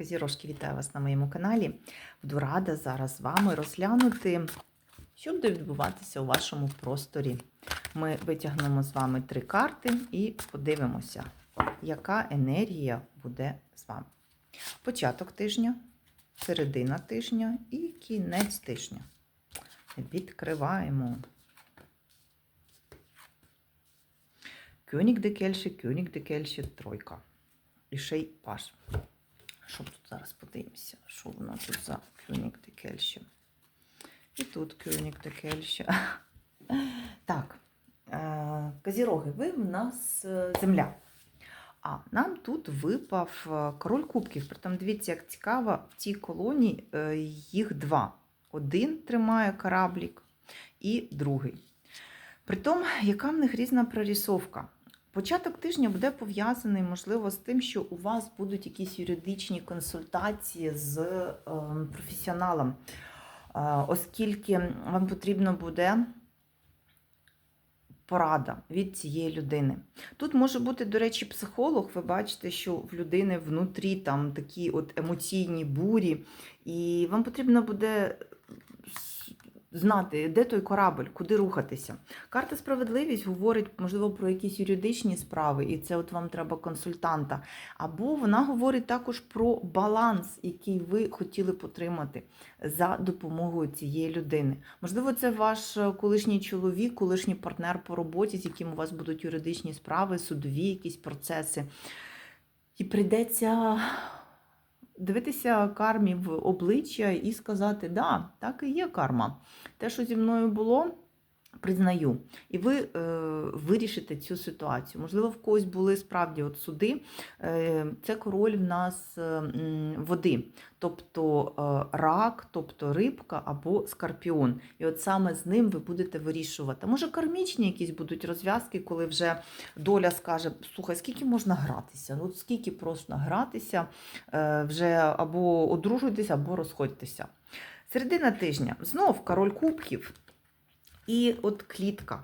Козірожки, вітаю вас на моєму каналі. Буду рада зараз з вами розглянути, що буде відбуватися у вашому просторі. Ми витягнемо з вами три карти і подивимося, яка енергія буде з вами. Початок тижня, середина тижня і кінець тижня. Відкриваємо. Кюнік де Кельші, Кюнік де Кельші, тройка. І ще й паш. Що тут зараз подивимося? Що воно тут за Кюнік де І тут Кюнік де Так, е, Козіроги, ви в нас е, земля. А нам тут випав е, король кубків. Притом, дивіться, як цікаво, в цій колоні їх два. Один тримає кораблік і другий. Притом, яка в них різна прорисовка. Початок тижня буде пов'язаний, можливо, з тим, що у вас будуть якісь юридичні консультації з е, професіоналом, е, оскільки вам потрібно буде порада від цієї людини. Тут може бути, до речі, психолог. Ви бачите, що в людини внутрі там такі от емоційні бурі, і вам потрібно буде знати, де той корабль, куди рухатися. Карта справедливість говорить, можливо, про якісь юридичні справи, і це от вам треба консультанта. Або вона говорить також про баланс, який ви хотіли потримати за допомогою цієї людини. Можливо, це ваш колишній чоловік, колишній партнер по роботі, з яким у вас будуть юридичні справи, судові якісь процеси. І прийдеться дивитися кармі в обличчя і сказати, да, так і є карма. Те, що зі мною було, признаю. І ви е, вирішите цю ситуацію. Можливо, в когось були справді от суди. Е, Це король в нас е, води, тобто е, рак, тобто рибка або скорпіон. І от саме з ним ви будете вирішувати. Може, кармічні якісь будуть розв'язки, коли вже доля скаже: слухай, скільки можна гратися? Ну, скільки просто гратися, е, вже або одружуйтесь, або розходьтеся. Середина тижня знов король кубків і от клітка.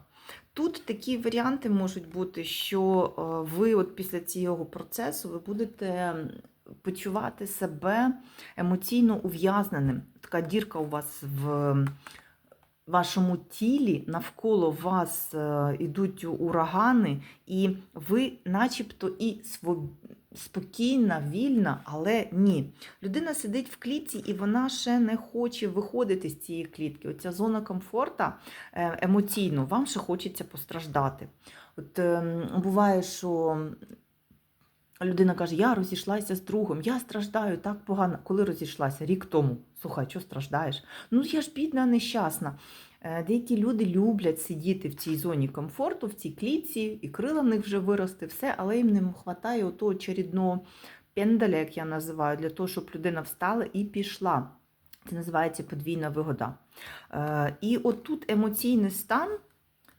Тут такі варіанти можуть бути, що е, ви от після цього процесу ви будете почувати себе емоційно ув'язненим. Така дірка у вас в вашому тілі, навколо вас е, йдуть урагани, і ви начебто і. Спокійна, вільна, але ні. Людина сидить в клітці і вона ще не хоче виходити з цієї клітки. Оця зона комфорту е, емоційно, вам ще хочеться постраждати. От е, буває, що людина каже, я розійшлася з другом, я страждаю так погано. Коли розійшлася? Рік тому. Слухай, що страждаєш? Ну я ж бідна, нещасна. Е, Деякі люди люблять сидіти в цій зоні комфорту, в цій клітці, і крила в них вже вирости, все, але їм не вистачає отого очередного пендаля, як я називаю, для того, щоб людина встала і пішла. Це називається подвійна вигода. Е, І отут емоційний стан.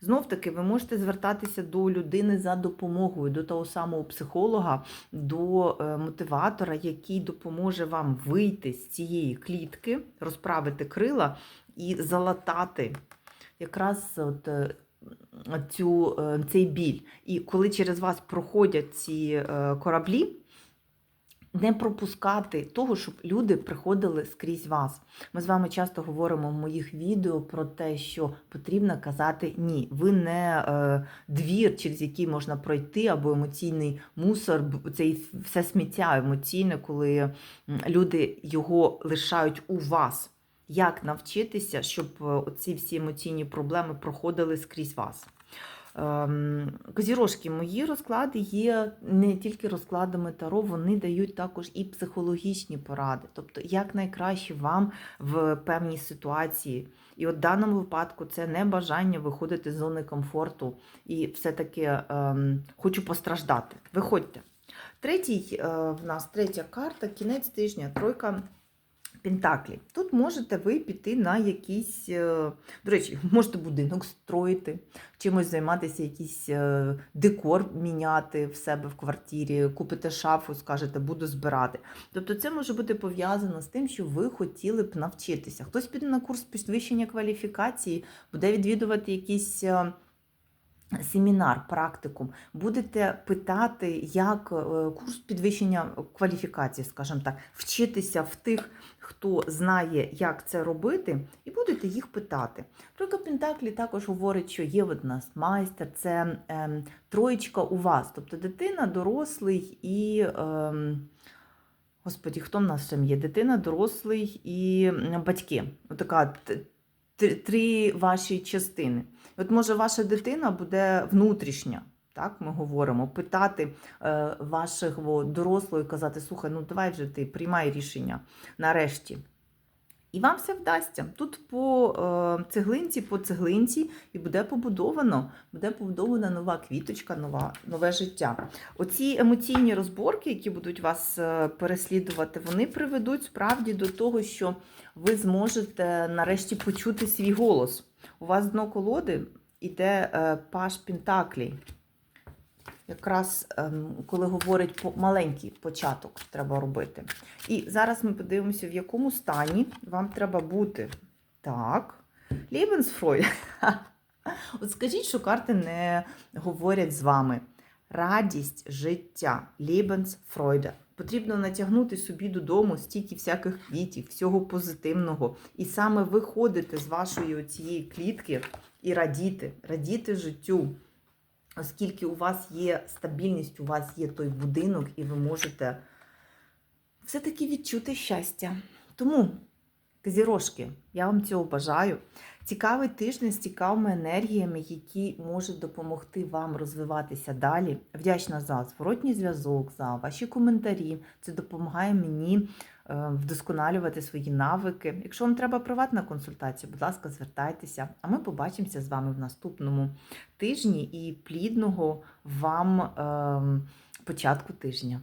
Знов таки, ви можете звертатися до людини за допомогою, до того самого психолога, до е, мотиватора, який допоможе вам вийти з цієї клітки, розправити крила і залатати якраз от е, цю, е, цей біль. І коли через вас проходять ці кораблі, не пропускати того, щоб люди приходили скрізь вас. Ми з вами часто говоримо в моїх відео про те, що потрібно казати ні. Ви не е, двір, через який можна пройти, або емоційний мусор, цей все сміття емоційне, коли люди його лишають у вас. Як навчитися, щоб е, ці всі емоційні проблеми проходили скрізь вас? Ем, Козірожки, мої розклади є не тільки розкладами таро, вони дають також і психологічні поради, тобто як найкраще вам в певній ситуації. І от в даному випадку це не бажання виходити з зони комфорту і все-таки ем, хочу постраждати. Виходьте. Третій е, в нас третя карта, кінець тижня, тройка. Пентаклі. Тут можете ви піти на якийсь, е, до речі, можете будинок строїти, чимось займатися, якийсь е, декор міняти в себе в квартирі, купите шафу, скажете, буду збирати. Тобто це може бути пов'язано з тим, що ви хотіли б навчитися. Хтось піде на курс підвищення кваліфікації, буде відвідувати якісь. Е, семінар, практикум, будете питати, як е, курс підвищення кваліфікації, скажімо так, вчитися в тих, хто знає, як це робити, і будете їх питати. Тройка Пентаклі також говорить, що є у нас майстер, це ем, троєчка у вас, тобто дитина, дорослий і. Ем, Господі, хто в нас там є? Дитина, дорослий і батьки. Отака три ваші частини. От може ваша дитина буде внутрішня, так ми говоримо, питати е, вашого дорослого і казати, слухай, ну давай вже ти приймай рішення нарешті. І вам все вдасться. Тут по е, цеглинці, по цеглинці, і буде побудовано, буде побудована нова квіточка, нова, нове життя. Оці емоційні розборки, які будуть вас е, переслідувати, вони приведуть справді до того, що ви зможете нарешті почути свій голос. У вас дно колоди іде е, паш Пентаклі. Якраз ем, коли говорить маленький початок треба робити. І зараз ми подивимося, в якому стані вам треба бути. Так. Lebensfreude. От скажіть, що карти не говорять з вами. Радість життя, Lebensfreude. Потрібно натягнути собі додому стільки всяких квітів, всього позитивного. І саме виходити з вашої цієї клітки і радіти, радіти життю. Оскільки у вас є стабільність, у вас є той будинок, і ви можете все-таки відчути щастя. Тому, козірожки, я вам цього бажаю. Цікавий тиждень з цікавими енергіями, які можуть допомогти вам розвиватися далі. Вдячна за зворотній зв'язок, за ваші коментарі. Це допомагає мені е, вдосконалювати свої навики. Якщо вам треба приватна консультація, будь ласка, звертайтеся. А ми побачимося з вами в наступному тижні і плідного вам ем, початку тижня.